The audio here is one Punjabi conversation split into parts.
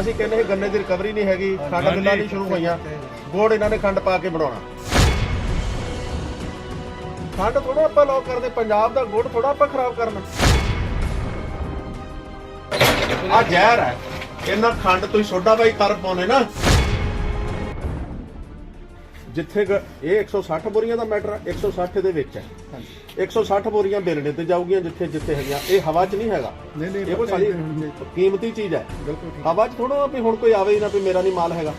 ਅਸੀਂ ਕਹਿੰਦੇ ਇਹ ਗੰਨੇ ਦੀ ਰਿਕਵਰੀ ਨਹੀਂ ਹੈਗੀ ਖੰਡ ਮਿੱਲਾਂ ਨਹੀਂ ਸ਼ੁਰੂ ਹੋਈਆਂ। ਗੋੜ ਇਹਨਾਂ ਨੇ ਖੰਡ ਪਾ ਕੇ ਬਣਾਉਣਾ। ਖੰਡ ਥੋੜਾ ਆਪਾਂ ਲੋਕ ਕਰਦੇ, ਪੰਜਾਬ ਦਾ ਗੁੜ ਥੋੜਾ ਆਪਾਂ ਖਰਾਬ ਕਰਨਾ। ਆ ਜ਼ਹਿਰ ਹੈ। ਇਹਨਾਂ ਖੰਡ ਤੁਸੀਂ ਸੋਡਾ ਬਾਈ ਕਰ ਪਾਉਨੇ ਨਾ ਜਿੱਥੇ ਗ- ਇਹ 160 ਬੋਰੀਆਂ ਦਾ ਮੈਟਰ 160 ਦੇ ਵਿੱਚ ਹੈ। 160 ਬੋਰੀਆਂ ਬੇਲਣੇ ਤੇ ਜਾਊਗੀਆਂ ਜਿੱਥੇ ਜਿੱਥੇ ਹੈਗੀਆਂ। ਇਹ ਹਵਾ 'ਚ ਨਹੀਂ ਹੈਗਾ। ਨਹੀਂ, ਨਹੀਂ, ਇਹ ਕੋਈ ਸਾਡੀ ਹੀ। ਕੀਮਤੀ ਚੀਜ਼ ਹੈ। ਬਿਲਕੁਲ ਠੀਕ। ਹਵਾ 'ਚ ਥੋੜਾ ਵੀ ਹੁਣ ਕੋਈ ਆਵੇ ਹੀ ਨਾ ਵੀ ਮੇਰਾ ਨਹੀਂ ਮਾਲ ਹੈਗਾ।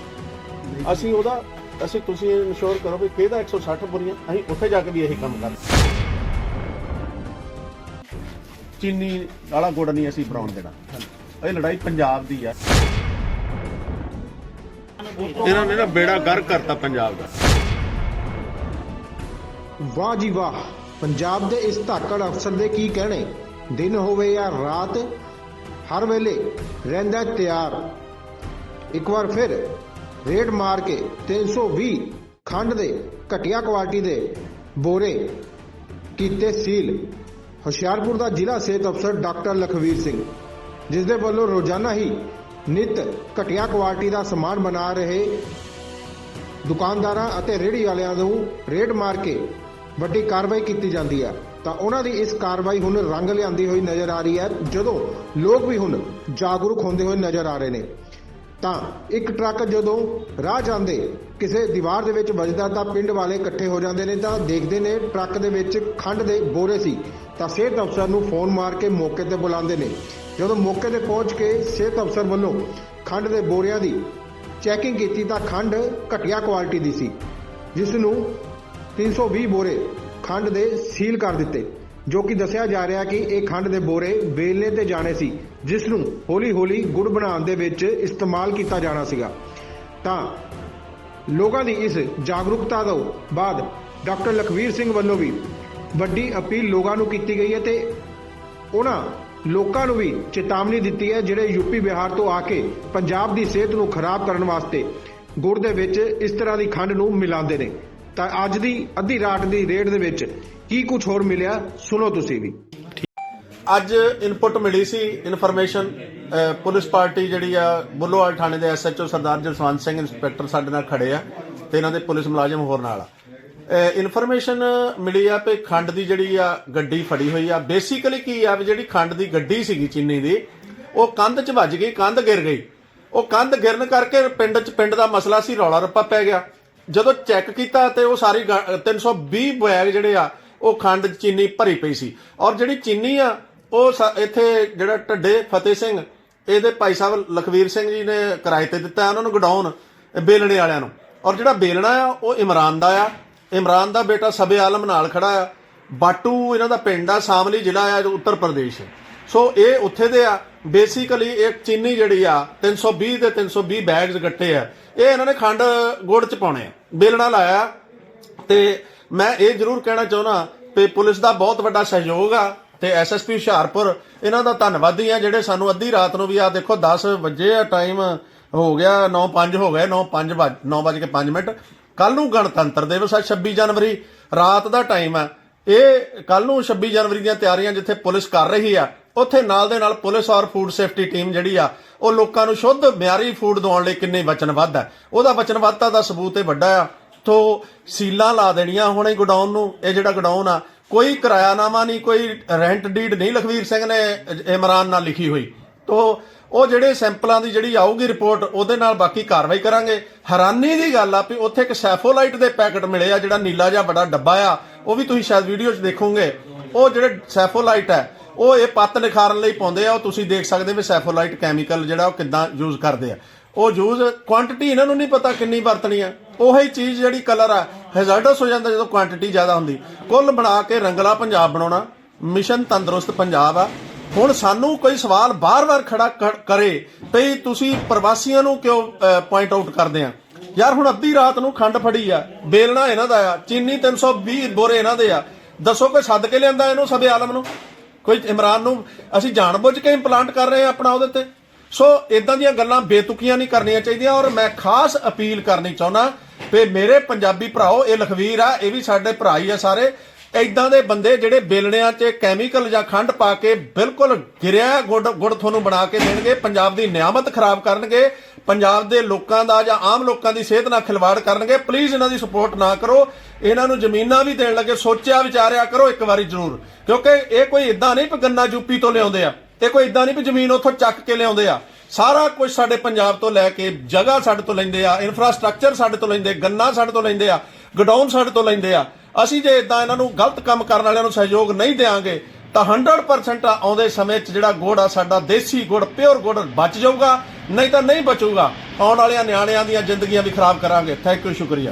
ਅਸੀਂ ਉਹਦਾ ਅਸੀਂ ਤੁਸੀਂ ਇਨਸ਼ੋਰ ਕਰੋ ਵੀ ਕਿਹਦਾ 160 ਬੋਰੀਆਂ ਅਸੀਂ ਉੱਥੇ ਜਾ ਕੇ ਵੀ ਇਹੀ ਕੰਮ ਕਰਦੇ। ਚੀਨੀ ਵਾਲਾ ਗੁੜ ਨਹੀਂ ਅਸੀਂ ਬਣਾਉਣ ਦੇਣਾ। ਇਹ ਲੜਾਈ ਪੰਜਾਬ ਦੀ ਆ। ਇਹਨਾਂ ਨੇ ਨਾ ਬੇੜਾ ਗਰ ਕਰਤਾ ਪੰਜਾਬ ਦਾ। ਵਾਹ ਜੀ ਵਾਹ, ਪੰਜਾਬ ਦੇ ਇਸ ਧਾਕੜ ਅਫਸਰ ਦੇ ਕੀ ਕਹਿਣੇ? ਦਿਨ ਹੋਵੇ ਜਾਂ ਰਾਤ, ਹਰ ਵੇਲੇ ਰਹਿੰਦਾ ਤਿਆਰ। ਇੱਕ ਵਾਰ ਫਿਰ ਰੇਡ ਮਾਰ ਕੇ 320 ਖੰਡ ਦੇ ਘਟੀਆ ਕੁਆਲਿਟੀ ਦੇ ਬੋਰੇ ਕੀਤੇ ਸੀਲ। ਹੁਸ਼ਿਆਰਪੁਰ ਦਾ ਜ਼ਿਲ੍ਹਾ ਸਿਹਤ ਅਫਸਰ ਡਾਕਟਰ ਲਖਵੀਰ ਸਿੰਘ, ਜਿਸ ਦੇ ਵੱਲੋਂ ਰੋਜ਼ਾਨਾ ਹੀ ਨਿਤ ਘਟੀਆ ਕੁਆਲਿਟੀ ਦਾ ਸਮਾਨ ਬਣਾ ਰਹੇ ਦੁਕਾਨਦਾਰਾਂ ਅਤੇ ਰੇਹੜੀ ਵਾਲਿਆਂ ਨੂੰ ਰੇਡ ਮਾਰ ਕੇ ਵੱਡੀ ਕਾਰਵਾਈ ਕੀਤੀ ਜਾਂਦੀ ਹੈ। ਤਾਂ ਉਹਨਾਂ ਦੀ ਇਸ ਕਾਰਵਾਈ ਹੁਣ ਰੰਗ ਲਿਆਂਦੀ ਹੋਈ ਨਜ਼ਰ ਆ ਰਹੀ ਹੈ, ਜਦੋਂ ਲੋਕ ਵੀ ਹੁਣ ਜਾਗਰੂਕ ਹੁੰਦੇ ਹੋਏ ਨਜ਼ਰ ਆ ਰਹੇ ਨੇ। ਤਾਂ ਇੱਕ ਟਰੱਕ ਜਦੋਂ ਰਾਹ ਜਾਂਦੇ, ਕਿਸੇ ਦੀਵਾਰ ਦੇ ਵਿੱਚ ਵੱਜਦਾ ਤਾਂ ਪਿੰਡ ਵਾਲੇ ਇਕੱਠੇ ਹੋ ਜਾਂਦੇ ਨੇ ਤਾਂ ਦੇਖਦੇ ਨੇ ਟਰੱਕ ਦੇ ਵਿੱਚ ਖੰਡ ਦੇ ਬੋਰੇ ਸੀ। ਤਾਂ ਸਿਹਤ ਅਫਸਰ ਨੂੰ ਫੋਨ ਮਾਰ ਕੇ ਮੌਕੇ ਤੇ ਬੁਲਾਉਂਦੇ ਨੇ। ਜਦੋਂ ਮੌਕੇ ਤੇ ਪਹੁੰਚ ਕੇ ਸਿਹਤ ਅਫਸਰ ਵੱਲੋਂ ਖੰਡ ਦੇ ਬੋਰਿਆਂ ਦੀ ਚੈਕਿੰਗ ਕੀਤੀ ਤਾਂ ਖੰਡ ਘਟੀਆ ਕੁਆਲਿਟੀ ਦੀ ਸੀ, ਜਿਸ ਨੂੰ 320 ਬੋਰੇ ਖੰਡ ਦੇ ਸੀਲ ਕਰ ਦਿੱਤੇ। ਜੋ ਕਿ ਦੱਸਿਆ ਜਾ ਰਿਹਾ ਕਿ ਇਹ ਖੰਡ ਦੇ ਬੋਰੇ ਵੇਲਣੇ ਤੇ ਜਾਣੇ ਸੀ, ਜਿਸ ਨੂੰ ਹੌਲੀ-ਹੌਲੀ ਗੁੜ ਬਣਾਉਣ ਦੇ ਵਿੱਚ ਇਸਤੇਮਾਲ ਕੀਤਾ ਜਾਣਾ ਸੀਗਾ। ਤਾਂ ਲੋਕਾਂ ਦੀ ਇਸ ਜਾਗਰੂਕਤਾ ਤੋਂ ਬਾਅਦ ਡਾਕਟਰ ਲਖਵੀਰ ਸਿੰਘ ਵੱਲੋਂ ਵੀ ਵੱਡੀ ਅਪੀਲ ਲੋਕਾਂ ਨੂੰ ਕੀਤੀ ਗਈ ਹੈ ਤੇ ਉਹਨਾਂ ਲੋਕਾਂ ਨੂੰ ਵੀ ਚੇਤਾਵਨੀ ਦਿੱਤੀ ਹੈ, ਜਿਹੜੇ ਯੂਪੀ ਬਿਹਾਰ ਤੋਂ ਆ ਕੇ ਪੰਜਾਬ ਦੀ ਸਿਹਤ ਨੂੰ ਖਰਾਬ ਕਰਨ ਵਾਸਤੇ ਗੁੜ ਦੇ ਵਿੱਚ ਇਸ ਤਰ੍ਹਾਂ ਦੀ ਖੰਡ ਨੂੰ ਮਿਲਾਉਂਦੇ ਨੇ। ਤਾਂ ਅੱਜ ਦੀ ਅੱਧੀ ਰਾਤ ਦੀ ਰੇਡ ਦੇ ਵਿੱਚ ਕੀ ਕੁਝ ਹੋਰ ਮਿਲਿਆ, ਸੁਣੋ ਤੁਸੀਂ ਵੀ। ਅੱਜ ਇਨਪੁਟ ਮਿਲੀ ਸੀ ਇਨਫੋਰਮੇਸ਼ਨ ਪੁਲਿਸ ਪਾਰਟੀ ਜਿਹੜੀ ਆ, ਬੁੱਲੋਵਾਲ ਥਾਣੇ ਦੇ ਐਸਐਚਓ ਸਰਦਾਰ ਜਸਵੰਤ ਸਿੰਘ ਇੰਸਪੈਕਟਰ ਸਾਡੇ ਨਾਲ ਖੜੇ ਆ ਤੇ ਇਹਨਾਂ ਦੇ ਪੁਲਿਸ ਮੁਲਾਜ਼ਮ ਹੋਰ ਨਾਲ ਆ। ਇਨਫੋਰਮੇਸ਼ਨ ਮਿਲੀ ਆ ਕਿ ਖੰਡ ਦੀ ਜਿਹੜੀ ਆ, ਗੱਡੀ ਫੜੀ ਹੋਈ ਆ। ਬੇਸਿਕਲੀ ਕੀ ਆ ਵੀ ਜਿਹੜੀ ਖੰਡ ਦੀ ਗੱਡੀ ਸੀਗੀ ਚੀਨੀ ਦੀ, ਉਹ ਕੰਧ 'ਚ ਵੱਜ ਗਈ, ਕੰਧ ਗਿਰ ਗਈ। ਉਹ ਕੰਧ ਗਿਰਨ ਕਰਕੇ ਪਿੰਡ 'ਚ ਪਿੰਡ ਦਾ ਮਸਲਾ ਸੀ, ਰੌਲਾ ਰੱਪਾ ਪੈ ਗਿਆ। ਜਦੋਂ ਚੈੱਕ ਕੀਤਾ ਤੇ ਉਹ ਸਾਰੀ ਗਾ- 320 ਬੈਗ ਜਿਹੜੇ ਆ, ਉਹ ਖੰਡ ਚੀਨੀ ਭਰੀ ਪਈ ਸੀ। ਔਰ ਜਿਹੜੀ ਚੀਨੀ ਆ, ਉਹ ਸਾ- ਇੱਥੇ ਜਿਹੜਾ ਢੱਡੇ ਫਤਿਹ ਸਿੰਘ, ਇਹਦੇ ਭਾਈ ਸਾਹਿਬ ਲਖਵੀਰ ਸਿੰਘ ਜੀ ਨੇ ਕਿਰਾਏ ਤੇ ਦਿੱਤਾ ਉਹਨਾਂ ਨੂੰ ਗਡਾਉਣ, ਬੇਲਣੇ ਵਾਲਿਆਂ ਨੂੰ। ਔਰ ਜਿਹੜਾ ਬੇਲਣਾ ਆ, ਉਹ ਇਮਰਾਨ ਦਾ ਆ। ਇਮਰਾਨ ਦਾ ਬੇਟਾ ਸਬੇ ਆਲਮ ਨਾਲ ਖੜਾ ਆ। ਬਾਟੂ ਇਹਨਾਂ ਦਾ ਪਿੰਡ ਆ, ਸਾਮਲੀ ਜ਼ਿਲ੍ਹਾ ਆ, ਜੋ ਉੱਤਰ ਪ੍ਰਦੇਸ਼ ਸੋ ਇਹ ਉੱਥੇ ਦੇ ਆ। ਬੇਸਿਕਲੀ ਇਹ ਚੀਨੀ ਜਿਹੜੀ ਆ 320 ਦੇ 320 ਬੈਗਸ ਗੱਟੇ ਆ। ਇਹ ਇਹਨਾਂ ਨੇ ਖੰਡ ਗੁੜ ਚ ਪਾਉਣੇ ਆ। ਬੇਲਣਾ ਲਾਇਆ। ਤੇ ਮੈਂ ਇਹ ਜ਼ਰੂਰ ਕਹਿਣਾ ਚਾਹੁੰਦਾ ਕਿ ਪੁਲਿਸ ਦਾ ਬਹੁਤ ਵੱਡਾ ਸਹਿਯੋਗ ਆ ਤੇ ਐਸਐਸਪੀ ਹੁਸ਼ਿਆਰਪੁਰ, ਇਹਨਾਂ ਦਾ ਧੰਨਵਾਦੀ ਆ ਜਿਹੜੇ ਸਾਨੂੰ ਅੱਧੀ ਰਾਤ ਨੂੰ ਵੀ ਆ ਦੇਖੋ 10 ਵਜੇ ਆ ਟਾਈਮ ਹੋ ਗਿਆ 9:05 ਹੋ ਗਏ 9:05 9 ਵਜੇ ਕੇ 5 ਮਿੰਟ। ਕੱਲ ਨੂੰ ਗਣਤੰਤਰ ਦਿਵਸ ਆ 26 ਜਨਵਰੀ, ਰਾਤ ਦਾ ਟਾਈਮ ਆ। ਇਹ ਕੱਲ ਨੂੰ 26 ਜਨਵਰੀ ਦੀਆਂ ਤਿਆਰੀਆਂ ਜਿੱਥੇ ਪੁਲਿਸ ਕਰ ਰਹੀ ਆ ਉੱਥੇ ਨਾਲ ਦੇ ਨਾਲ ਪੁਲਿਸ ਔਰ ਫੂਡ ਸੇਫਟੀ ਟੀਮ ਜਿਹੜੀ ਆ, ਉਹ ਲੋਕਾਂ ਨੂੰ ਸ਼ੁੱਧ ਮਿਆਰੀ ਫੂਡ ਦਿਵਾਉਣ ਲਈ ਕਿੰਨੇ ਵਚਨਬੱਧ ਹੈ। ਉਹਦਾ ਵਚਨਬੱਧਤਾ ਦਾ ਸਬੂਤ ਇਹ ਵੱਡਾ ਆ। ਤੋਂ ਸੀਲਾਂ ਲਾ ਦੇਣੀਆਂ ਹੁਣੇ ਗੋਡਾਊਨ ਨੂੰ, ਇਹ ਜਿਹੜਾ ਗੋਡਾਊਨ ਆ, ਕੋਈ ਕਿਰਾਇਆਨਾਮਾ ਨਹੀਂ, ਕੋਈ ਰੈਂਟ ਡੀਡ ਨਹੀਂ ਲਖਵੀਰ ਸਿੰਘ ਨੇ ਇਮਰਾਨ ਨਾਲ ਲਿਖੀ ਹੋਈ। ਤੋਂ ਉਹ ਜਿਹੜੇ ਸੈਂਪਲਾਂ ਦੀ ਜਿਹੜੀ ਆਊਗੀ ਰਿਪੋਰਟ, ਉਹਦੇ ਨਾਲ ਬਾਕੀ ਕਾਰਵਾਈ ਕਰਾਂਗੇ। ਹੈਰਾਨੀ ਦੀ ਗੱਲ ਆ ਵੀ ਉੱਥੇ ਇੱਕ ਸੈਫੋਲਾਈਟ ਦੇ ਪੈਕਟ ਮਿਲੇ ਆ, ਜਿਹੜਾ ਨੀਲਾ ਜਿਹਾ ਬੜਾ ਡੱਬਾ ਆ, ਉਹ ਵੀ ਤੁਸੀਂ ਸ਼ਾਇਦ ਵੀਡੀਓ 'ਚ ਦੇਖੋਗੇ। ਉਹ ਜਿਹੜੇ ਸੈਫੋਲਾਈਟ ਹੈ ਉਹ ਇਹ ਪੱਤ ਨਿਖਾਰਨ ਲਈ ਪਾਉਂਦੇ ਆ, ਉਹ ਤੁਸੀਂ ਦੇਖ ਸਕਦੇ ਵੀ ਸੈਫੋਲਾਈਟ ਕੈਮੀਕਲ ਜਿਹੜਾ ਉਹ ਕਿੱਦਾਂ ਯੂਜ਼ ਕਰਦੇ ਆ। ਉਹ ਯੂਜ਼ ਕੁਆਂਟੀਟੀ ਇਹਨਾਂ ਨੂੰ ਨਹੀਂ ਪਤਾ ਕਿੰਨੀ ਵਰਤਣੀ ਆ। ਉਹੀ ਚੀਜ਼ ਜਿਹੜੀ ਕਲਰ ਆ ਹੈਜ਼ਰਡਸ ਹੋ ਜਾਂਦਾ ਜਦੋਂ ਕੁਆਂਟੀਟੀ ਜ਼ਿਆਦਾ ਹੁੰਦੀ। ਕੁੱਲ ਬਣਾ ਕੇ ਰੰਗਲਾ ਪੰਜਾਬ ਬਣਾਉਣਾ ਮਿਸ਼ਨ ਤੰਦਰੁਸਤ ਪੰਜਾਬ ਆ। ਹੁਣ ਸਾਨੂੰ ਕੋਈ ਸਵਾਲ ਬਾਰ-ਬਾਰ ਖੜਾ ਕਰੇ ਭਈ ਤੁਸੀਂ ਪ੍ਰਵਾਸੀਆਂ ਨੂੰ ਕਿਉਂ ਪੁਆਇੰਟ ਆਊਟ ਕਰਦੇ ਆ? ਯਾਰ ਹੁਣ ਅੱਧੀ ਰਾਤ ਨੂੰ ਖੰਡ ਫੜੀ ਆ, ਬੇਲਣਾ ਇਹਨਾਂ ਦਾ ਆ, ਚੀਨੀ 320 ਬੋਰੇ ਇਹਨਾਂ ਦੇ ਆ। ਦੱਸੋ ਕੋਈ ਸੱਦ ਕੇ ਲਿਆਂਦਾ ਇਹਨੂੰ ਸਭੇ ਆਲਮ ਨੂੰ? ਕੋਈ ਇਮਰਾਨ ਨੂੰ ਅਸੀਂ ਜਾਣਬੁੱਝ ਕੇ ਇੰਪਲਾਂਟ ਕਰ ਰਹੇ ਆ ਆਪਣਾ ਉਹਦੇ ਤੇ। ਸੋ ਇਦਾਂ ਦੀਆਂ ਗੱਲਾਂ ਬੇਤੁਕੀਆਂ ਨਹੀਂ ਕਰਨੀਆਂ ਚਾਹੀਦੀਆਂ ਔਰ ਮੈਂ ਖਾਸ ਅਪੀਲ ਕਰਨੀ ਚਾਹੁੰਦਾ ਕਿ ਮੇਰੇ ਪੰਜਾਬੀ ਭਰਾਓ, ਇਹ ਲਖਵੀਰ ਆ, ਇਹ ਵੀ ਸਾਡੇ ਭਰਾ ਹੀ ਆ ਸਾਰੇ। ਇਦਾਂ ਦੇ ਬੰਦੇ ਜਿਹੜੇ ਬੇਲਣਿਆਂ 'ਚ ਕੈਮੀਕਲ ਜਾਂ ਖੰਡ ਪਾ ਕੇ ਬਿਲਕੁਲ ਗਿਰਿਆ ਗੁੜ ਗੁੜ ਤੁਹਾਨੂੰ ਬਣਾ ਕੇ ਦੇਣਗੇ, ਪੰਜਾਬ ਦੀ ਨਿਆਮਤ ਖਰਾਬ ਕਰਨਗੇ ਪੰਜਾਬ ਦੇ ਲੋਕਾਂ ਦਾ ਜਾਂ ਆਮ ਲੋਕਾਂ ਦੀ ਸਿਹਤ ਨਾਲ ਖਿਲਵਾੜ ਕਰਨਗੇ ਪਲੀਜ਼ ਇਹਨਾਂ ਦੀ ਸਪੋਰਟ ਨਾ ਕਰੋ। ਇਹਨਾਂ ਨੂੰ ਜ਼ਮੀਨਾਂ ਵੀ ਦੇਣ ਲੱਗੇ, ਸੋਚਿਆ, ਵਿਚਾਰਿਆ ਕਰੋ ਇੱਕ ਵਾਰੀ ਜ਼ਰੂਰ। ਕਿਉਂਕਿ ਇਹ ਕੋਈ ਇਦਾਂ ਨਹੀਂ ਕਿ ਗੰਨਾ ਯੂਪੀ ਤੋਂ ਲਿਆਉਂਦੇ ਆ, ਇਹ ਕੋਈ ਇਦਾਂ ਨਹੀਂ ਵੀ ਜ਼ਮੀਨ ਉੱਥੋਂ ਚੱਕ ਕੇ ਲਿਆਉਂਦੇ ਆ। ਸਾਰਾ ਕੁਝ ਸਾਡੇ ਪੰਜਾਬ ਤੋਂ ਲੈ ਕੇ ਜਗ੍ਹਾ ਸਾਡੇ ਤੋਂ ਲੈਂਦੇ ਆ ਇਨਫਰਾਸਟ੍ਰਕਚਰ ਸਾਡੇ ਤੋਂ ਲੈਂਦੇ, ਗੰਨਾ ਸਾਡੇ ਤੋਂ ਲੈਂਦੇ ਆ ਗਡਾਊਨ ਸਾਡੇ ਤੋਂ ਲੈਂਦੇ ਆ। ਅਸੀਂ ਜੇ ਇਦਾਂ ਇਹਨਾਂ ਨੂੰ ਗਲਤ ਕੰਮ ਕਰਨ ਵਾਲਿਆਂ ਨੂੰ ਸਹਿਯੋਗ ਨਹੀਂ ਦੇਵਾਂਗੇ ਤਾਂ 100% ਆਉਂਦੇ ਸਮੇਂ 'ਚ ਜਿਹੜਾ ਗੁੜ ਆ, ਸਾਡਾ ਦੇਸੀ ਗੁੜ ਪਿਓਰ ਗੁੜ ਬਚ ਜਾਊਗਾ, ਨਹੀਂ ਤਾਂ ਨਹੀਂ ਬਚੂਗਾ। ਆਉਣ ਵਾਲਿਆਂ ਨਿਆਣਿਆਂ ਦੀਆਂ ਜ਼ਿੰਦਗੀਆਂ ਵੀ ਖਰਾਬ ਕਰਾਂਗੇ। ਥੈਂਕ ਯੂ ਸ਼ੁਕਰੀਆ।